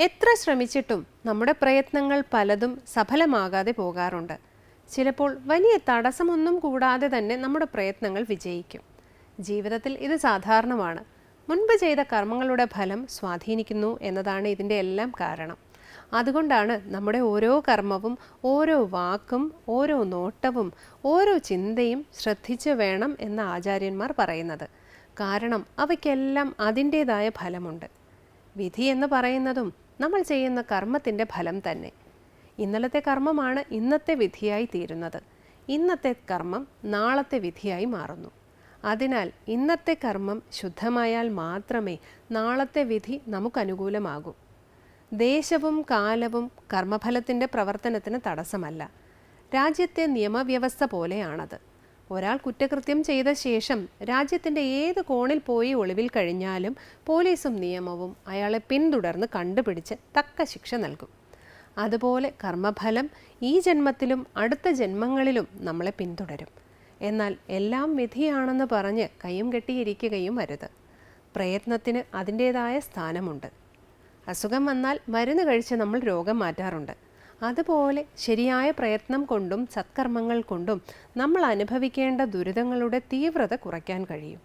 എത്ര ശ്രമിച്ചിട്ടും നമ്മുടെ പ്രയത്നങ്ങൾ പലതും സഫലമാകാതെ പോകാറുണ്ട്. ചിലപ്പോൾ വലിയ തടസ്സമൊന്നും കൂടാതെ തന്നെ നമ്മുടെ പ്രയത്നങ്ങൾ വിജയിക്കും. ജീവിതത്തിൽ ഇത് സാധാരണമാണ്. മുൻപ് ചെയ്ത കർമ്മങ്ങളുടെ ഫലം സ്വാധീനിക്കുന്നു എന്നതാണ് ഇതിന്റെ എല്ലാം കാരണം. അതുകൊണ്ടാണ് നമ്മുടെ ഓരോ കർമ്മവും ഓരോ വാക്കും ഓരോ നോട്ടവും ഓരോ ചിന്തയും ശ്രദ്ധിച്ച് വേണം എന്ന് ആചാര്യന്മാർ പറയുന്നത്. കാരണം അവയ്ക്കെല്ലാം അതിന്റേതായ ഫലമുണ്ട്. വിധി എന്ന് പറയുന്നതും നമ്മൾ ചെയ്യുന്ന കർമ്മത്തിന്റെ ഫലം തന്നെ. ഇന്നലത്തെ കർമ്മമാണ് ഇന്നത്തെ വിധിയായി തീരുന്നത്. ഇന്നത്തെ കർമ്മം നാളത്തെ വിധിയായി മാറുന്നു. അതിനാൽ ഇന്നത്തെ കർമ്മം ശുദ്ധമായാൽ മാത്രമേ നാളത്തെ വിധി നമുക്കനുകൂലമാകൂ ദേശവും കാലവും കർമ്മഫലത്തിന്റെ പ്രവർത്തനത്തിന് തടസ്സമല്ല. രാജ്യത്തെ നിയമവ്യവസ്ഥ പോലെയാണത്. ഒരാൾ കുറ്റകൃത്യം ചെയ്ത ശേഷം രാജ്യത്തിന്റെ ഏത് കോണിൽ പോയി ഒളിവിൽ കഴിഞ്ഞാലും പോലീസും നിയമവും അയാളെ പിന്തുടർന്ന് കണ്ടുപിടിച്ച് തക്ക ശിക്ഷ നൽകും. അതുപോലെ കർമ്മഫലം ഈ ജന്മത്തിലും അടുത്ത ജന്മങ്ങളിലും നമ്മളെ പിന്തുടരും. എന്നാൽ എല്ലാം വിധിയാണെന്ന് പറഞ്ഞ് കയ്യും കെട്ടിയിരിക്കുകയും അരുത് പ്രയത്നത്തിന് അതിന്റേതായ സ്ഥാനമുണ്ട്. അസുഖം വന്നാൽ മരുന്ന് കഴിച്ച് നമ്മൾ രോഗം മാറ്റാറുണ്ട്. അതുപോലെ ശരിയായ പ്രയത്നം കൊണ്ടും സത്കർമ്മങ്ങൾ കൊണ്ടും നമ്മൾ അനുഭവിക്കേണ്ട ദുരിതങ്ങളുടെ തീവ്രത കുറയ്ക്കാൻ കഴിയും.